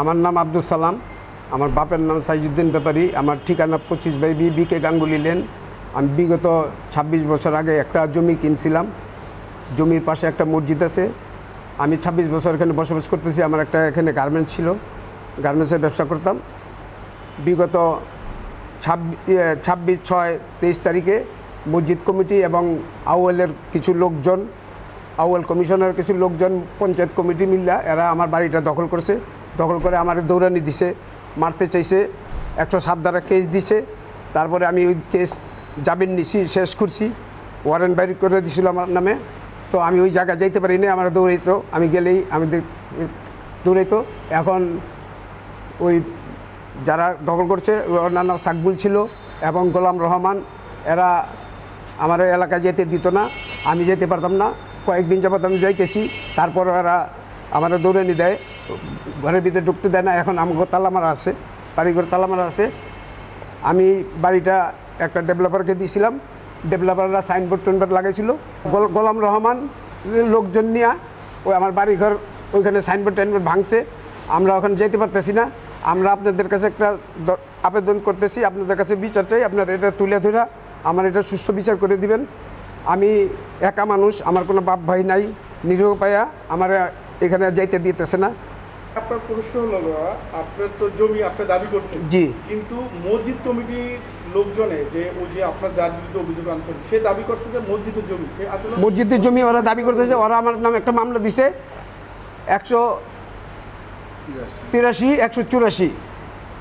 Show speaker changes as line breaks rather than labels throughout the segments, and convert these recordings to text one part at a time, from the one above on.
আমার নাম আব্দুল সালাম, আমার বাপের নাম সাইজুদ্দিন ব্যাপারী, আমার ঠিকানা পঁচিশ by B, BK Ganguly lane. আমি বিগত ২৬ বছর আগে একটা জমি কিনছিলাম, জমির পাশে একটা মসজিদ আছে। আমি ২৬ বছর এখানে বসবাস করতেছি, আমার একটা এখানে গার্মেন্টস ছিল গার্মেন্টসের ব্যবসা করতাম। বিগত ছাব্বিশ, ছয়, তেইশ তারিখে মসজিদ কমিটি এবং আউয়েলের কিছু লোকজন, আউয়েল কমিশনের কিছু লোকজন, পঞ্চায়েত কমিটি মিল্লা, এরা আমার বাড়িটা দখল করছে। দখল করে আমার দৌড়ানি দিছে, মারতে চাইছে, একশো সাত দ্বারা কেস দিছে। তারপরে আমি ওই কেস জামিন নিছি, শেষ করছি। ওয়ারেন্ট বাইর করে দিছিল আমার নামে। তো আমি ওই জায়গায় যাইতে পারি না আমার দৌড়াইতো। আমি গেলেই আমি দৌড়াইতো। এখন ওই যারা দখল করছে নাম সাকবুল ছিল এবং গোলাম রহমান, এরা আমার এলাকায় যেতে দিত না। আমি যেতে পারতাম না। কয়েকদিন যাবত আমি যাইতেছি। তারপর এরা আমার দৌড়ানি দেয়। ঘরের ভিতরে ঢুকতে দেয় না। এখন আমাকে তালামারা আছে, বাড়িঘর তালামারা আছে। আমি বাড়িটা একটা ডেভেলপারকে দিয়েছিলাম। ডেভেলপাররা সাইনবোর্ড টাইনবোর্ড লাগাইছিল। গোল- গোলাম রহমান লোকজন নিয়ে ওই আমার বাড়িঘর ওইখানে সাইনবোর্ড টাইনবোর্ড ভাঙছে। আমরা ওখানে যেতে পারতেছি না। আমরা আপনাদের কাছে একটা আবেদন করতেছি। আপনাদের কাছে বিচার চাই। আপনারা এটা তুলে ধরে, আমার এটা সুষ্ঠু বিচার করে দিবেন। আমি একা মানুষ, আমার কোনো বাপ ভাই নাই, নিরীহ পায়া, আমার এখানে যাইতে দিতেছে না।
আপনার প্রশ্ন হলো আপনার তো জমি আপনি দাবি করছেন।
জি।
কিন্তু মসজিদ কমিটির লোকজনে যে ওই যে আপনার যার বিরুদ্ধে অভিযোগ আনছেন সে দাবি করছে যে মসজিদের জমি সে আসলে
মসজিদের জমি ওরা দাবি করতেছে ওরা আমার নামে একটা মামলা দিছে একশো তিরাশি একশো চুরাশি।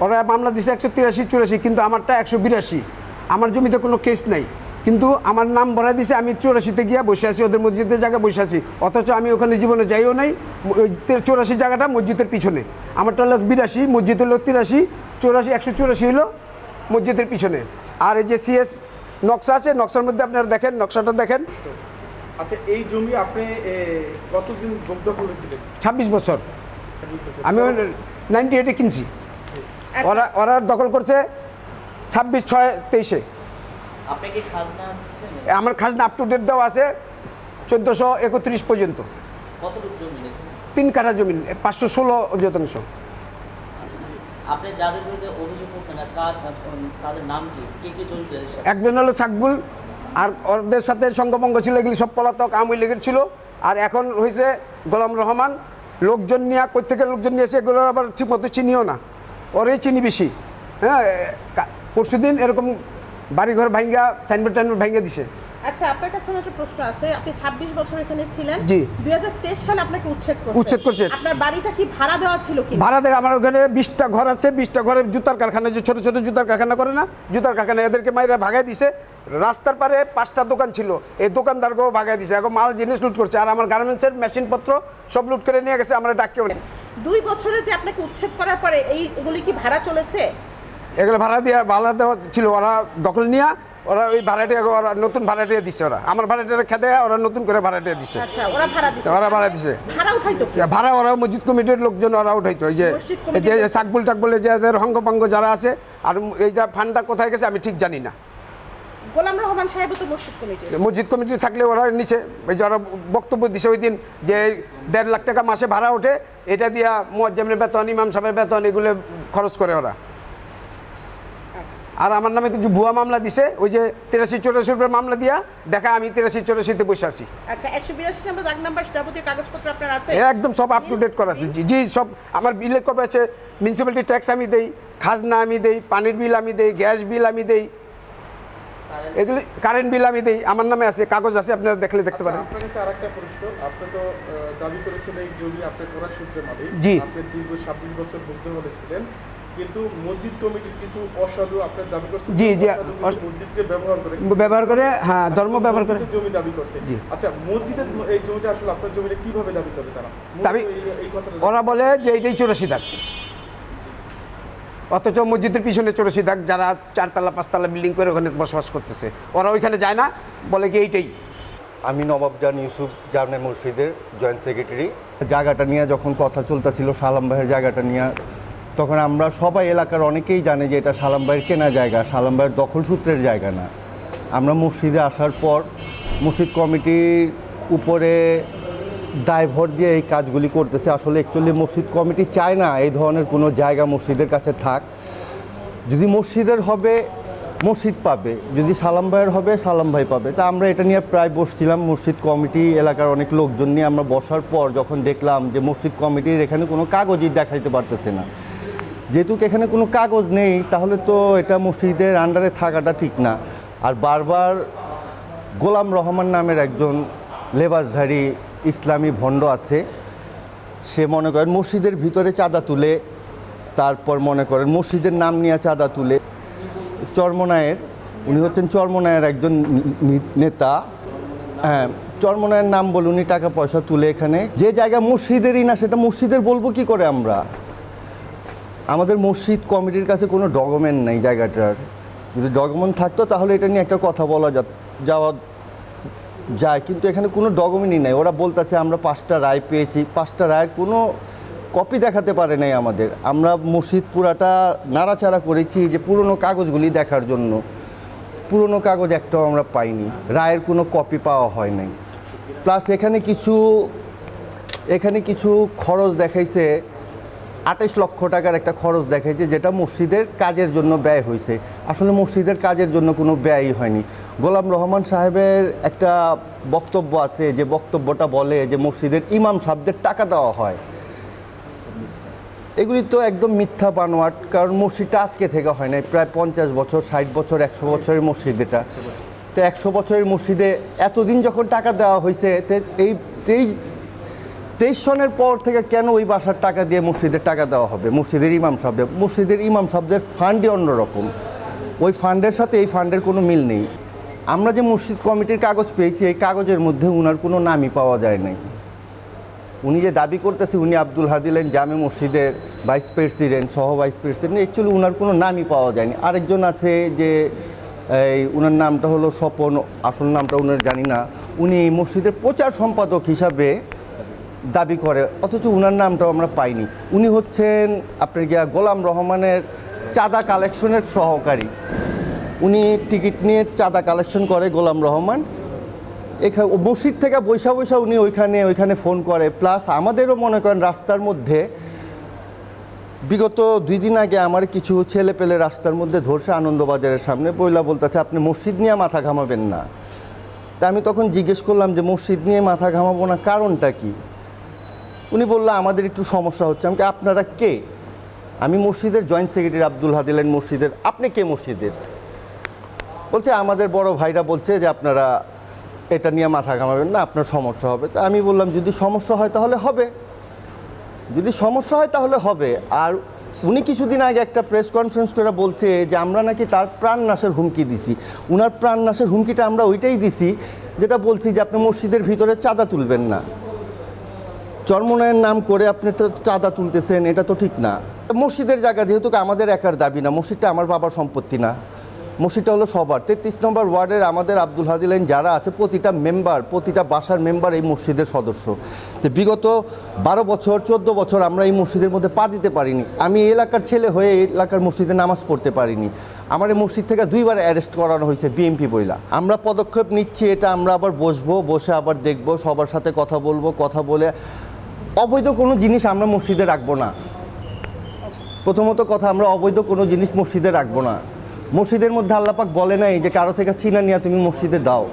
ওরা মামলা দিছে একশো তিরাশি চুরাশি কিন্তু আমারটা একশো বিরাশি। আমার জমিতে কোনো কেস নাই। কিন্তু আমার নাম ভরা দিছে আমি চুরাশিতে গিয়ে বসে আছি ওদের মসজিদের জায়গায় বসে আছি। অথচ আমি ওখানে জীবনে যাইও নাই ওই চুরাশি জায়গাটা মসজিদের পিছনে। আমারটা হলো বিরাশি মসজিদ হলো তিরাশি চৌরাশি একশো চুরাশি হলো মসজিদের পিছনে। আর এই যে সিএস নকশা আছে নকশার মধ্যে আপনারা দেখেন নকশাটা দেখেন।
আচ্ছা এই জমি আপনি কতদিন দগ্ধ করেছিলেন?
ছাব্বিশ বছর। আমি নাইনটি এইটে কিনছি। ওরা ওরা দখল করছে ছাব্বিশ ছয় তেইশে
আপনি কি খাজনা দিচ্ছেন
আমার খাজনা আপ টু ডেট দেওয়া আছে চোদ্দোশো একত্রিশ পর্যন্ত। তিন কাঠা জমি পাঁচশো ষোলো শতাংশ একজন হলো সাকবুল আর ওদের সাথে সঙ্গভঙ্গ ছিল এগুলি সব পলাতক আওয়ামী লীগের ছিল। আর এখন হয়েছে গোলাম রহমান লোকজন নিয়ে কোথেকে লোকজন নিয়েছে এগুলো আবার ঠিকমতো চিনিও না। ওরই চিনি বেশি। হ্যাঁ পরশু দিন এরকম বাড়িঘর ভাঙ্গা সাইনবোর্ড টাইনবোর্ড ভাঙ্গা দিছে।
আচ্ছা আপনার কাছে আমার একটা প্রশ্ন আছে। আপনি 26 বছর এখানে ছিলেন।
জি।
2023 সালে আপনাকে উচ্ছেদ করছে।
উচ্ছেদ করছে।
আপনার বাড়িটা কি ভাড়া দেওয়া ছিল কি
ভাড়া দেয় আমার ওখানে বিশটা ঘর আছে বিশটা ঘরে জুতার কারখানা যে ছোটো ছোটো জুতার কারখানা করে না জুতার কারখানা এদেরকে মাইরা ভাগায় দিছে। রাস্তার পারে পাঁচটা দোকান ছিল এই দোকানদারকেও ভাগায় দিছে। এখন মাল জিনিস লুট করছে। আর আমার গার্মেন্টসের মেশিনপত্র সব লুট করে নিয়ে গেছে আমরা নেই
দুই বছরে যে আপনাকে উচ্ছেদ করার পরে এইগুলি কি ভাড়া চলেছে?
এগুলো ভাড়া দিয়ে ভাড়া দেওয়া ছিল ওরা দখল নিয়ে ওরা ওই ভাড়াটিয়া ওরা নতুন ভাড়াটিয়া দিছে ওরা। আমার ভাড়াটিয়া খেতে ওরা নতুন করে ভাড়াটিয়া দিছে।
আচ্ছা ওরা ভাড়া দিছে।
ভাড়া ওরা মসজিদ কমিটির লোকজন ওরা উঠাইতো। এই যে সাকবুল টাকবুলে যে এদের হঙ্গভঙ্গ যারা আছে আর এই যে ফান্ডটা কোথায় গেছে আমি ঠিক জানি না।
গোলাম রহমান সাহেব তো মসজিদ কমিটি
মসজিদ কমিটি থাকলে ওরা নিচে ওই যে ওরা বক্তব্য দিছে ওই দিন যে দেড় লাখ টাকা মাসে ভাড়া ওঠে এটা দিয়া মোয়াজ্জামের বেতন ইমাম সাহেবের বেতন এগুলো খরচ করে ওরা। আর আমার নামে কিছু ভুয়া মামলা দিছে ওই যে তিরাশি চৌরাশি রুপের মামলা দিয়া দেখা আমি তিরাশি চৌরাশিতে বসে আছি।
আচ্ছা 182 নম্বর দাগ নাম্বার যাবতীয় কাগজপত্র আপনার আছে?
একদম সব আপ টু ডেট করা আছে। জি জি সব আমার বিলে কবে আছে? মিউনিসিপ্যালিটি ট্যাক্স আমি দেই খাজনা আমি দেই পানির বিল আমি দেই গ্যাস বিল আমি দেই এগুলি কারেন্ট বিল আমি দেই আমার নামে আছে কাগজ আছে আপনারা দেখলে দেখতে পারেন।
আপনার কাছে আরেকটা প্রশ্ন আপনি তো দাবি করেছেন এই জমি আপনি করার সূত্রে মালিক।
জি।
আপনি দীর্ঘ বছর কিন্তু মসজিদ কমিটির কিছু অসাধু আপনার দাবি করছেন
জি, জি,
মসজিদকে ব্যবহার করে।
ব্যবহার করে হ্যাঁ ধর্ম ব্যবহার করে।
জমি দাবি করছে
জি।
আচ্ছা মসজিদের এই জমিটা আসলে আপনার জমিটা কীভাবে দাবি করে তারা?
দাবি-
এই- কথাটা
ওরা বলে যে এইটাই চৌরাশি দাগ। অথচ মসজিদের পিছনে চৌরাশি দাগ যারা চারতলা পাঁচতলা বিল্ডিং করে ওখানে বসবাস করতেছে। ওরা ওইখানে যায় না বলে কি এইটাই?
আমি নবাব জান ইউসুফ জানে মসজিদের জয়েন্ট সেক্রেটারি। জায়গাটা নিয়ে যখন কথা চলতেছিল সালাম ভাইয়ের জায়গাটা নিয়ে তখন আমরা সবাই এলাকার অনেকেই জানে যে এটা সালাম ভাইয়ের কেনা জায়গা সালাম ভাইয়ের দখল সূত্রের জায়গা না। আমরা মসজিদে আসার পর মসজিদ কমিটির উপরে দায়ভর দিয়ে এই কাজগুলি করতেছে। আসলে অ্যাকচুয়ালি মসজিদ কমিটি চায় না এই ধরনের কোনো জায়গা মসজিদের কাছে থাক। যদি মসজিদের হবে, মসজিদ পাবে। যদি সালাম ভাইয়ের হবে সালাম ভাই পাবে। তা আমরা এটা নিয়ে প্রায় বসছিলাম। মসজিদ কমিটি এলাকার অনেক লোকজন নিয়ে আমরা বসার পর যখন দেখলাম যে মসজিদ কমিটির এখানে কোনো কাগজই দেখাইতে পারতেছে না। যেহেতু এখানে কোনো কাগজ নেই, তাহলে তো এটা মসজিদের আন্ডারে থাকাটা ঠিক না। আর বারবার গোলাম রহমান নামের একজন লেবাসধারী ইসলামী ভণ্ড আছে, সে মনে করেন মসজিদের ভিতরে চাঁদা তুলে, তারপর মনে করেন মসজিদের নাম নিয়ে চাঁদা তুলে। চর্মনায়ের, উনি হচ্ছেন চর্মনায়ের একজন নেতা। হ্যাঁ চর্মনায়ের নাম বলে উনি টাকা পয়সা তুলে এখানে। যে জায়গা মসজিদেরই না, সেটা মসজিদের বলব কি করে আমরা? আমাদের মসজিদ কমিটির কাছে কোনো ডকুমেন্ট নেই জায়গাটার। যদি ডকুমেন্ট থাকতো তাহলে এটা নিয়ে একটা কথা বলা যাওয়া যায়, কিন্তু এখানে কোনো ডকুমেন্টই নেই। ওরা বলতেছে, আমরা পাঁচটা রায় পেয়েছি। পাঁচটা রায়ের কোনো কপি দেখাতে পারে নাই আমাদের। আমরা মসজিদ পুরাটা নাড়াচাড়া করেছি যে পুরনো কাগজগুলি দেখার জন্য। পুরনো কাগজ একটাও আমরা পাইনি। রায়ের কোনো কপি পাওয়া হয় নাই। প্লাস এখানে কিছু এখানে কিছু খরচ দেখাইছে আঠাশ লক্ষ টাকার একটা খরচ দেখাইছে যেটা মসজিদের কাজের জন্য ব্যয় হয়েছে। আসলে মসজিদের কাজের জন্য কোনো ব্যয়ই হয়নি। গোলাম রহমান সাহেবের একটা বক্তব্য আছে যে বক্তব্যটা বলে যে মসজিদের ইমাম সাহেবদের টাকা দেওয়া হয়। এগুলি তো একদম মিথ্যা বানোয়াট, কারণ মসজিদটা আজকে থেকে হয় নাই, প্রায় পঞ্চাশ বছর, ষাট বছর, একশো বছরের মসজিদ এটা। তো একশো বছরের মসজিদে এতদিন যখন টাকা দেওয়া হয়েছে এই তেইশ তেইশ সনের পর থেকে কেন ওই বাসার টাকা দিয়ে মসজিদের টাকা দেওয়া হবে? মসজিদের ইমাম সাহেবদের মসজিদের ইমাম সাহেবদের ফান্ডই অন্যরকম। ওই ফান্ডের সাথে এই ফান্ডের কোনো মিল নেই। আমরা যে মসজিদ কমিটির কাগজ পেয়েছি, এই কাগজের মধ্যে উনার কোনো নামই পাওয়া যায় নাই। উনি যে দাবি করতেছে, উনি আব্দুল হাদিলেন জামে মসজিদের ভাইস প্রেসিডেন্ট সহ ভাইস প্রেসিডেন্ট অ্যাকচুয়ালি উনার কোনো নামই পাওয়া যায়নি। আরেকজন আছে যে, এই উনার নামটা হলো স্বপন, আসল নামটা উনার জানি না। উনি মসজিদের প্রচার সম্পাদক হিসাবে দাবি করে, অথচ উনার নামটাও আমরা পাইনি। উনি হচ্ছেন আপনার গিয়া গোলাম রহমানের চাঁদা কালেকশনের সহকারী। উনি টিকিট নিয়ে চাঁদা কালেকশন করে গোলাম রহমান। এখানে মসজিদ থেকে বৈশা বৈশা উনি ওইখানে ওইখানে ফোন করে। প্লাস আমাদেরও মনে করেন রাস্তার মধ্যে, বিগত দুই দিন আগে আমার কিছু ছেলে পেলে রাস্তার মধ্যে ধরছে আনন্দবাজারের সামনে বইলা বলতেছে, আপনি মসজিদ নিয়ে মাথা ঘামাবেন না। তা আমি তখন জিজ্ঞেস করলাম যে, মসজিদ নিয়ে মাথা ঘামাবো না, কারণটা কি? উনি বলল, আমাদের একটু সমস্যা হচ্ছে। আমাকে আপনারা কে? আমি মসজিদের জয়েন্ট সেক্রেটারি আব্দুল হাদিলেন মসজিদের, আপনি কে মসজিদের? বলছে, আমাদের বড় ভাইরা বলছে যে আপনারা এটা নিয়ে মাথা ঘামাবেন না, আপনার সমস্যা হবে। তো আমি বললাম, যদি সমস্যা হয় তাহলে হবে। যদি সমস্যা হয় তাহলে হবে। আর উনি কিছুদিন আগে একটা প্রেস কনফারেন্স করে বলছে যে, আমরা নাকি তার প্রাণ নাশের হুমকি দিছি। উনার প্রাণ নাশের হুমকিটা আমরা ওইটাই দিছি, যেটা বলছি যে, আপনি মসজিদের ভিতরে চাঁদা তুলবেন না। চর্মনয়ের নাম করে আপনি তো চাঁদা তুলতেছেন, এটা তো ঠিক না। মসজিদের জায়গা যেহেতু আমাদের একার দাবি না, মসজিদটা আমার বাবার সম্পত্তি না। মসজিদটা হলো সবার। তেত্রিশ নম্বর ওয়ার্ডের আমাদের আব্দুল হাদিলেন যারা আছে, প্রতিটা মেম্বার, প্রতিটা বাসার মেম্বার এই মসজিদের সদস্য। তো বিগত বারো বছর, চোদ্দ বছর আমরা এই মসজিদের মধ্যে পা দিতে পারিনি। আমি এলাকার ছেলে হয়ে এলাকার মসজিদে নামাজ পড়তে পারিনি। আমার এই মসজিদ থেকে দুইবার অ্যারেস্ট করানো হয়েছে বিএমপি বইলা। আমরা পদক্ষেপ নিচ্ছি, এটা আমরা আবার বসবো, বসে আবার দেখব, সবার সাথে কথা বলব, কথা বলে অবৈধ কোনো জিনিস আমরা মসজিদে রাখব না। প্রথমত কথা, আমরা অবৈধ কোনো জিনিস মসজিদে রাখব না। মসজিদের মধ্যে আল্লাপাক বলে নাই যে, কারও থেকে চিনা নিয়ে তুমি মসজিদে দাও।